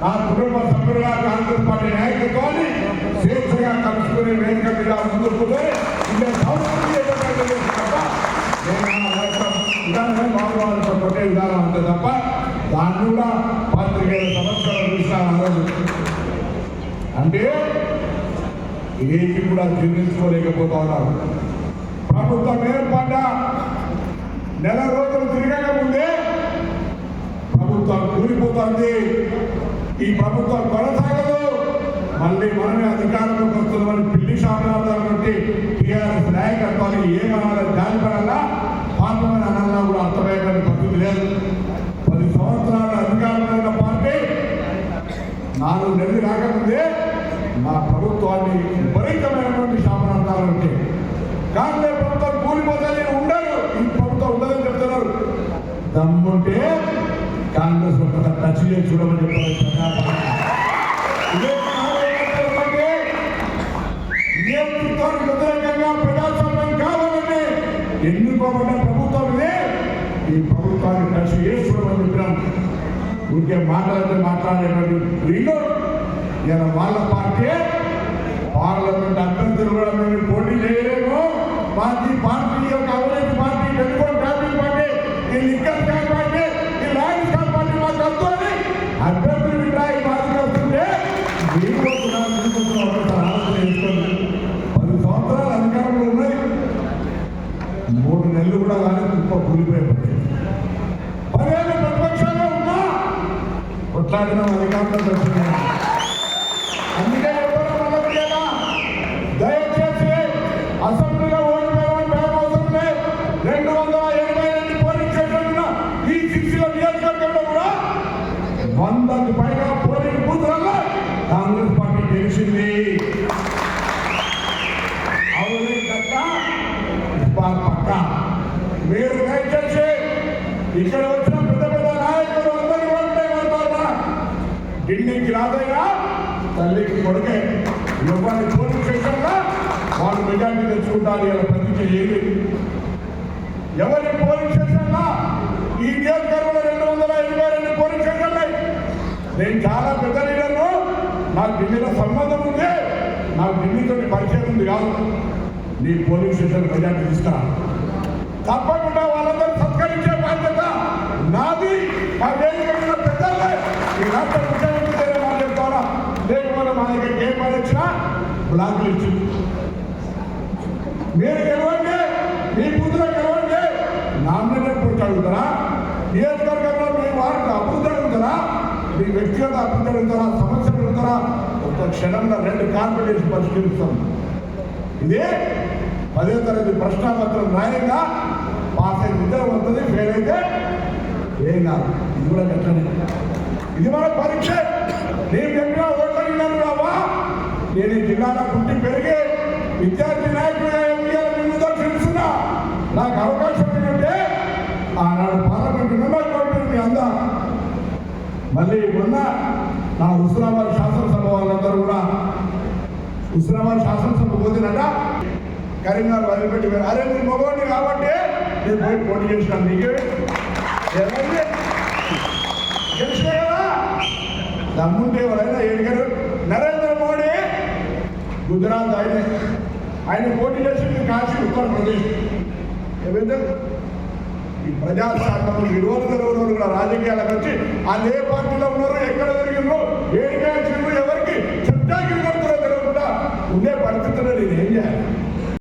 నా కుటుంబ సభ్యులుగా కాంగ్రెస్ పార్టీ నాయకత్వాన్ని స్వేచ్ఛగా కలుసుకుని వేదిక మీద ముందుకు పోయి ఇంత సంస్కృతి విధానమే బాగుపడాల్సిన కొట్టే విధానం అంతే తప్ప దాన్ని కూడా పాత్రికేయుల సమస్యలు చూస్తాను అంటే ఏది కూడా జీర్ణించుకోలేకపోతా ఉన్నారు ప్రభుత్వం ఏర్పడ్డ నెల ప్రభుత్వం కూలిపోతుంది. ఈ ప్రభుత్వం కొనసాగదు. మళ్ళీ మనమే అధికారంలోకి వస్తున్నామని పిల్లి శాసనాల నుండి టీఆర్ఎస్ నాయకత్వానికి ఏమనాలో జాలిపడాలా పాపమని అనాలా కూడా అర్థమయ్యేటువంటి పరిస్థితి లేదు. పది సంవత్సరాల అధికారంలో ఉన్న పార్టీ నాలుగు నెలలు రాకముందే మా ప్రభుత్వాన్ని విపరీతమైనటువంటి శాపనార్థాలు ఉంటాయి కాంగ్రెస్ ప్రభుత్వం కూలిపోతుంది ఉండరు ఈ ప్రభుత్వం ఉండదని చెప్తున్నారు. దమ్ముంటే కాంగ్రెస్ ఒక టచ్ చేసి చూడమని చెప్పారు ఇదే వ్యతిరేకంగా ప్రజాస్వామ్యం కావాలని ఎన్నుకోబడ్డ ప్రభుత్వం ఇదే. ఈ ప్రభుత్వాన్ని టచ్ చేసి చూడమని చెప్పినాం ఊరికే మాట్లాడితే మాట్లాడేటువంటి వీళ్ళు ఇలా వాళ్ళ పార్టీ పార్లమెంట్ అభ్యర్థులు కూడా మేము పోటీ చేయలేము. మాది పార్టీ యొక్క పార్టీ కొట్లాడిన అధికారంలో వచ్చింది అందుకే దయచేసి అసెంబ్లీలో ఓడిపోయామని భయం అవసరం లేదు రెండు వందల ఎనభై రెండు పోలింగ్ స్టేషన్లు ఈ సిక్స్లో నియోజకవర్గంలో కూడా వందకి పైగా పోలింగ్ బూత్లలో కాంగ్రెస్ పార్టీ గెలిచింది. అవునే పక్క. మీరు దయచేసి ఇక్కడ వచ్చిన పెద్ద పెద్ద నాయకులు అందరూ ఓట్లే పడతారా ఢిల్లీకి రాదయ్యా తల్లికి కొడుకే. ఇవ్వాలి పోలీస్ స్టేషన్లో వాళ్ళు మెజార్టీ తెచ్చుకుంటారు ఇలా ప్రతిజ్ఞ ఏమి ఎవరి పోలీస్ స్టేషన్లో? ఈ నియోజకవర్గంలో రెండు వందల ఎనభై రెండు పోలీస్ స్టేషన్లు నేను చాలా పెద్ద లీడర్ను. నాకు ఢిల్లీలో సంబంధం ఉంది. నాకు ఢిల్లీతో పరిచయం ఉంది కాదు. నీ పోలీస్ స్టేషన్ మెజార్టీ తీసుకురా. తప్పకుండా వాళ్ళందరూ సత్కరించే బాధ్యత నాది. మా వేదిక మీద పెద్దలే ఈ రాష్ట్ర ముఖ్యమంత్రి దగ్గర మాట చెప్తారా లేకపోతే మా దగ్గర ఏ పని వచ్చినా బ్లాక్లు ఇచ్చి మీరు గెలవండి మీ బూతులో గెలవండి. నామినేటెడ్ పుట్టి అడుగుతారా? నియోజకవర్గంలో మీ వారికి అభివృద్ధి అడుగుతారా? మీ వ్యక్తిగత అభివృద్ధి అడుగుతారా? సమస్యలు అడుగుతారా? ఒక క్షణంలో రెండు కాన్ఫిడెన్స్ పరిష్కరిస్తాం. ఇది పదే తరగతి ప్రశ్నాపత్రం రాయంగా పాస్ అయిన ఉద్యోగం వస్తుంది ఫెయిల్ అయితే ఏం కాదు. ఇది కూడా గట్లనే ఇది మన పరీక్ష. నేను చెప్పిన నేను ఈ జిల్లాలో పుట్టి పెరిగి విద్యార్థి నాయకుడిగా ఎన్నికల ముందుతో తెలుసున్నా నాకు అవకాశం ఏంటంటే ఆనాడు పార్లమెంట్ మెంబర్ కోరుతుంది మీ అందా మళ్ళీ మొన్న నా హుస్నాబాద్ శాసనసభ వాళ్ళందరూ కూడా హుస్నాబాద్ శాసనసభ పోతున్నట కరీంనగర్ వదిలిపెట్టి అరే మీరు మగవాడిని కాబట్టి నేను పోయి పోటీ చేసినాను నీకే. ఏమైంది? కదా? దమ్ముంటే ఎవరైనా ఏడిగారు. నరేంద్ర గుజరాత్ ఆయన. ఆయన పోటీ చేసింది కాశీ ఉత్తరప్రదేశ్ ఏమైంది? ఈ ప్రజాస్వామ్యం విలువలు తెలియని కూడా రాజకీయాలకు వచ్చి వాళ్ళు పార్టీ